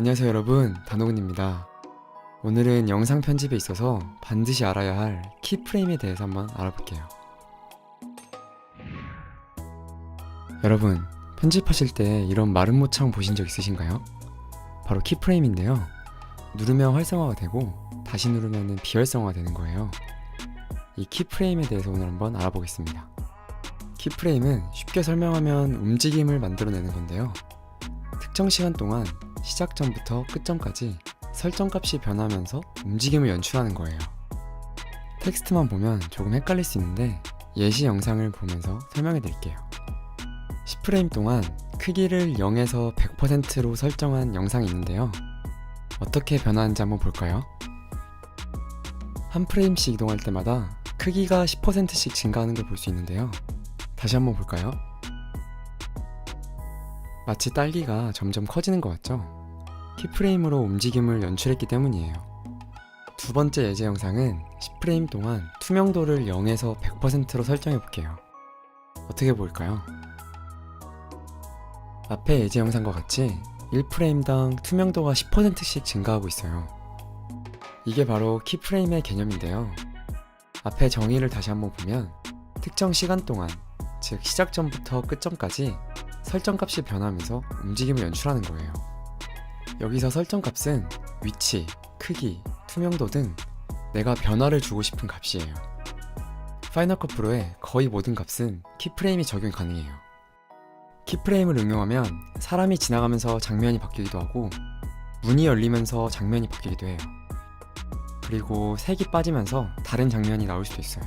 안녕하세요 여러분. 단호근입니다. 오늘은 영상 편집에 있어서 반드시 알아야 할 키프레임에 대해서 한번 알아볼게요. 여러분 편집하실 때 이런 마른 모창 보신 적 있으신가요? 바로 키프레임인데요. 누르면 활성화가 되고 다시 누르면 비활성화가 되는 거예요. 이 키프레임에 대해서 오늘 한번 알아보겠습니다. 키프레임은 쉽게 설명하면 움직임을 만들어내는 건데요. 특정 시간 동안 시작 전부터 끝점까지 설정값이 변하면서 움직임을 연출하는 거예요. 텍스트만 보면 조금 헷갈릴 수 있는데 예시 영상을 보면서 설명해 드릴게요. 10프레임 동안 크기를 0에서 100%로 설정한 영상이 있는데요. 어떻게 변하는지 한번 볼까요? 한 프레임씩 이동할 때마다 크기가 10%씩 증가하는 걸 볼 수 있는데요. 다시 한번 볼까요? 마치 딸기가 점점 커지는 것 같죠? 키프레임으로 움직임을 연출했기 때문이에요. 두 번째 예제 영상은 10프레임 동안 투명도를 0에서 100%로 설정해 볼게요. 어떻게 보일까요? 앞에 예제 영상과 같이 1프레임당 투명도가 10%씩 증가하고 있어요. 이게 바로 키프레임의 개념인데요. 앞에 정의를 다시 한번 보면 특정 시간 동안, 즉 시작 전부터 끝점까지 설정값이 변하면서 움직임을 연출하는 거예요. 여기서 설정 값은 위치, 크기, 투명도 등 내가 변화를 주고 싶은 값이에요. 파이널 컷 프로의 거의 모든 값은 키프레임이 적용 가능해요. 키프레임을 응용하면 사람이 지나가면서 장면이 바뀌기도 하고 문이 열리면서 장면이 바뀌기도 해요. 그리고 색이 빠지면서 다른 장면이 나올 수도 있어요.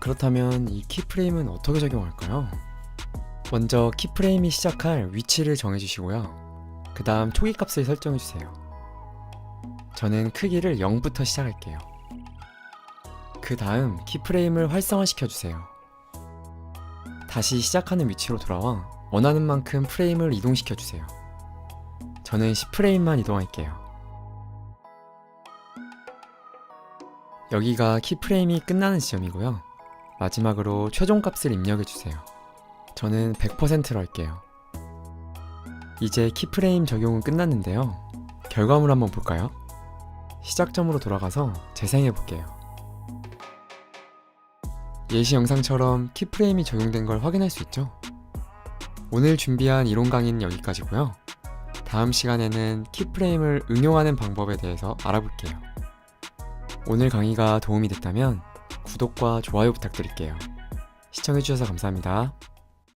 그렇다면 이 키프레임은 어떻게 적용할까요? 먼저 키프레임이 시작할 위치를 정해주시고요. 그 다음 초기 값을 설정해주세요. 저는 크기를 0부터 시작할게요. 그 다음 키프레임을 활성화시켜주세요. 다시 시작하는 위치로 돌아와 원하는 만큼 프레임을 이동시켜주세요. 저는 10프레임만 이동할게요. 여기가 키프레임이 끝나는 지점이고요. 마지막으로 최종 값을 입력해주세요. 저는 100%로 할게요. 이제 키프레임 적용은 끝났는데요. 결과물 한번 볼까요? 시작점으로 돌아가서 재생해 볼게요. 예시 영상처럼 키프레임이 적용된 걸 확인할 수 있죠? 오늘 준비한 이론 강의는 여기까지고요. 다음 시간에는 키프레임을 응용하는 방법에 대해서 알아볼게요. 오늘 강의가 도움이 됐다면 구독과 좋아요 부탁드릴게요. 시청해주셔서 감사합니다.